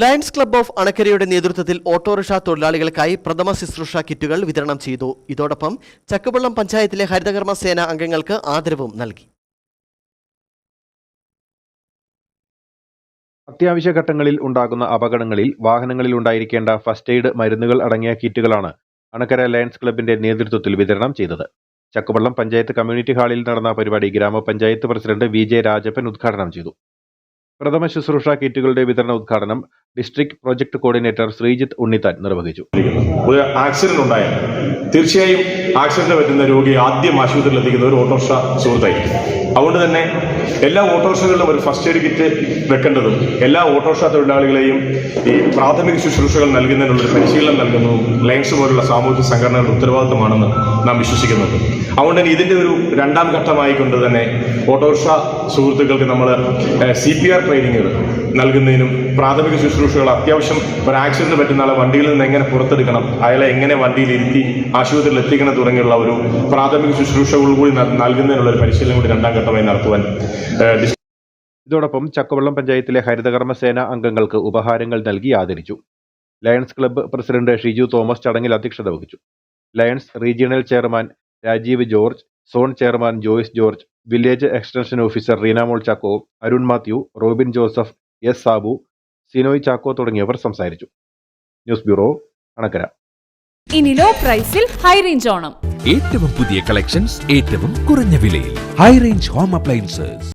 Lions club of അണക്കരയുടെ നേതൃത്വത്തിൽ autorickshaw തൊഴിലാളികൾക്കായി പ്രഥമ ശുശ്രൂഷ കിറ്റുകൾ വിതരണം ചെയ്തു. ഇതോടൊപ്പം ചക്കുവള്ളം പഞ്ചായത്തിലെ ഹരിതകർമ്മ സേന അംഗങ്ങൾക്ക് ആദരവും നൽകി. അത്യാവശ്യ ഘട്ടങ്ങളിൽ ഉണ്ടാകുന്ന അപകടങ്ങളിൽ വാഹനങ്ങളിൽ ഉണ്ടായിരിക്കേണ്ട ഫസ്റ്റ് എയ്ഡ് മരുന്നുകൾ അടങ്ങിയ കിറ്റുകളാണ് അണക്കര ലയൺസ് ക്ലബിന്റെ നേതൃത്വത്തിൽ വിതരണം ചെയ്തത്. ചക്കുവള്ളം പഞ്ചായത്ത് കമ്മ്യൂണിറ്റി ഹാളിൽ നടന്ന പരിപാടി ഗ്രാമപഞ്ചായത്ത് പ്രസിഡന്റ് വി ജെ രാജപ്പൻ ഉദ്ഘാടനം ചെയ്തു. പ്രഥമ ശുശ്രൂഷ കിറ്റുകളുടെ വിതരണ ഉദ്ഘാടനം district project coordinator Sreejith Unnithan നിർവഹിച്ചു. ഒരു ആക്സിഡന്റ് ഉണ്ടായാൽ തീർച്ചയായും ആക്സിഡന്റ് പറ്റുന്ന രോഗിയെ ആദ്യം ആശുപത്രിയിൽ എത്തിക്കുന്ന ഒരു ഓട്ടോറിക്ഷ സുഹൃത്തായിരിക്കും. അതുകൊണ്ട് തന്നെ എല്ലാ ഓട്ടോറിക്ഷകളിലും ഒരു ഫസ്റ്റ് എയ്ഡ് കിറ്റ് വെക്കേണ്ടതും എല്ലാ ഓട്ടോറിക്ഷ തൊഴിലാളികളെയും ഈ പ്രാഥമിക ശുശ്രൂഷകൾ നൽകുന്നതിനുള്ള പരിശീലനം നൽകുന്നതും ലൈൻസ് പോലുള്ള സാമൂഹിക സംഘടനകളുടെ ഉത്തരവാദിത്തമാണെന്ന് നാം വിശ്വസിക്കുന്നുണ്ട്. അതുകൊണ്ട് തന്നെ ഇതിന്റെ ഒരു രണ്ടാം ഘട്ടമായി കൊണ്ട് തന്നെ ഓട്ടോറിക്ഷ സുഹൃത്തുക്കൾക്ക് നമ്മൾ സി പി ആർ ട്രെയിനിങ്ങുകൾ നൽകുന്നതിനും പ്രാഥമിക ശുശ്രൂഷകൾ അത്യാവശ്യം ഒരു ആക്സിഡന്റ് പറ്റുന്ന ആളെ വണ്ടിയിൽ നിന്ന് എങ്ങനെ പുറത്തെടുക്കണം അയാളെ എങ്ങനെ വണ്ടിയിൽ ഇരുത്തി ആശുപത്രിയിൽ എത്തിക്കണം തുടങ്ങിയുള്ള ഒരു പ്രാഥമിക ശുശ്രൂഷകൾ കൂടി നൽകുന്നതിനുള്ള ഒരു പരിശീലനം കൂടി രണ്ടാം ഘട്ടമായി നടത്തുവാൻ ഇതോടൊപ്പം ചക്കവെള്ളം പഞ്ചായത്തിലെ ഹരിതകർമ്മസേന അംഗങ്ങൾക്ക് ഉപഹാരങ്ങൾ നൽകി ആദരിച്ചു. Lions club president Shiju Thomas ചടങ്ങിൽ അധ്യക്ഷത വഹിച്ചു. Lions regional chairman Rajeev George zone chairman Joyce George village extension officer Reenamol Chacko Arun Mathew Robin Joseph S Sabu Sinoy Chacko തുടങ്ങിയവർ സംസാരിച്ചു. News bureau Anakkara. ഇനി ലോ പ്രൈസിൽ high range Onam. ഏറ്റവും പുതിയ collections ഏറ്റവും കുറഞ്ഞ വിലയിൽ. High range home appliances